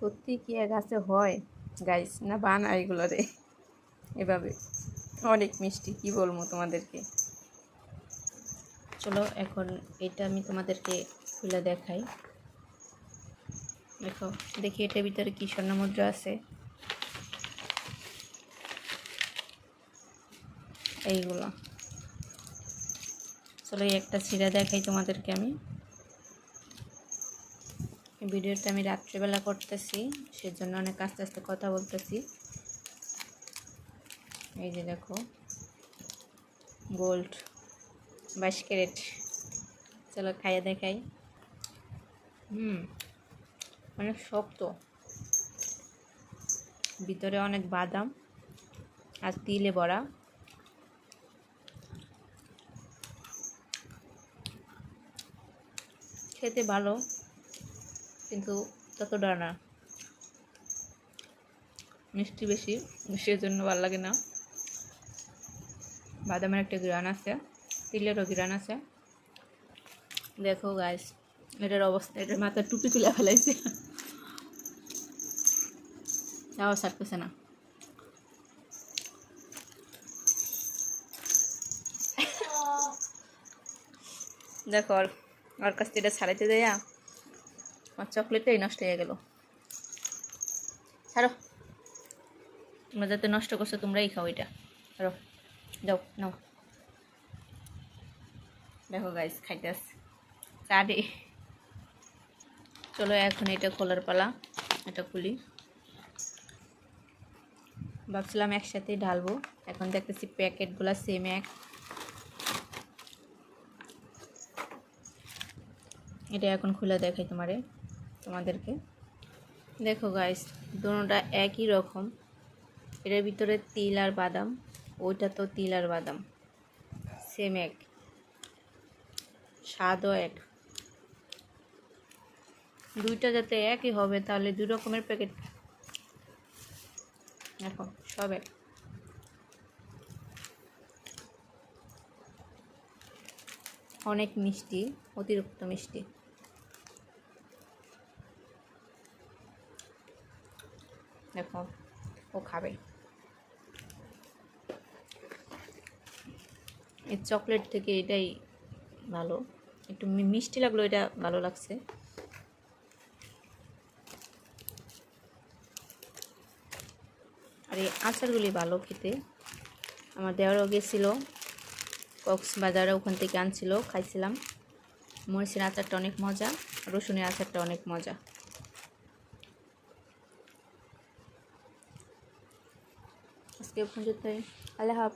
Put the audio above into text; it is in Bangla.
সত্যি কি এক গাছে হয়। গাইস না বানা এগুলো রে। এভাবে। অনেক মিষ্টি, কি বলব তোমাদেরকে? চলো, এখন এটা আমি তোমাদেরকে খুলে দেখাই। দেখো, দেখি এটার ভিতরে কি স্বর্ণ মুদ্রা আছে। এইগুলো। চলো, এই একটা ছিঁড়ে দেখাই তোমাদেরকে আমি। ভিডিওটা আমি রাত্রিবেলা করতেছি, সেজন্য অনেক আস্তে আস্তে কথা বলতেছি। এই যে দেখো, গোল্ড বাইশ ক্যারেট। চলো খাইয়ে দেখাই। হুম, অনেক শক্ত। ভিতরে অনেক বাদাম আর তিলে বড়া। খেতে ভালো। কিন্তু ততটা না। মিষ্টি বেশি, সেজন্য ভালো লাগে না। বাদামের একটা গ্রান আছে, তিলেরও গ্রান আছে। দেখো গাইস এটার অবস্থা, এটার মাথার টুপি তুলে ফেলাইছে। তাও ছাড়তেছে না। দেখো ওর কাছ থেকে এটা ছাড়াইতে দেয়া। আমার চকলেটটাই নষ্ট হয়ে গেল। ছাড়ো। তোমরা যাতে নষ্ট করছ, তোমরাই খাও এটা। ছাড়ো। যাও, নাও। দেখো গাইস খাইতে আসছে চারে চলো, এখন এটা খোলার পালা, এটা খুলি। ভাবছিলাম একসাথেই ঢালবো। এখন দেখতেছি প্যাকেটগুলো সেম এক। এটা এখন খুলে দেখাই তোমারে। তোমাদেরকে। দেখো গাইস দুটোটা একই রকম। এটার ভিতরে তিল আর বাদাম, ওইটা তো তিল আর বাদাম। সেম এক। স্বাদও এক। দুইটা যাতে একই হবে, তাহলে দুই রকমের প্যাকেট দেখো, সব এক। অনেক মিষ্টি, অতিরিক্ত মিষ্টি। দেখো, ও খাবে। এই চকলেট থেকে এটাই ভালো। একটু মিষ্টি লাগল এটা ভালো লাগছে। আর এই আচারগুলি ভালো খেতে। আমার দেওয়ারও গেছিল, কক্সবাজারে ওখান থেকে আনছিল, খাইছিলাম। মরিচের আচারটা অনেক মজা, রসুনের আচারটা অনেক মজা। tempo de ter. Allah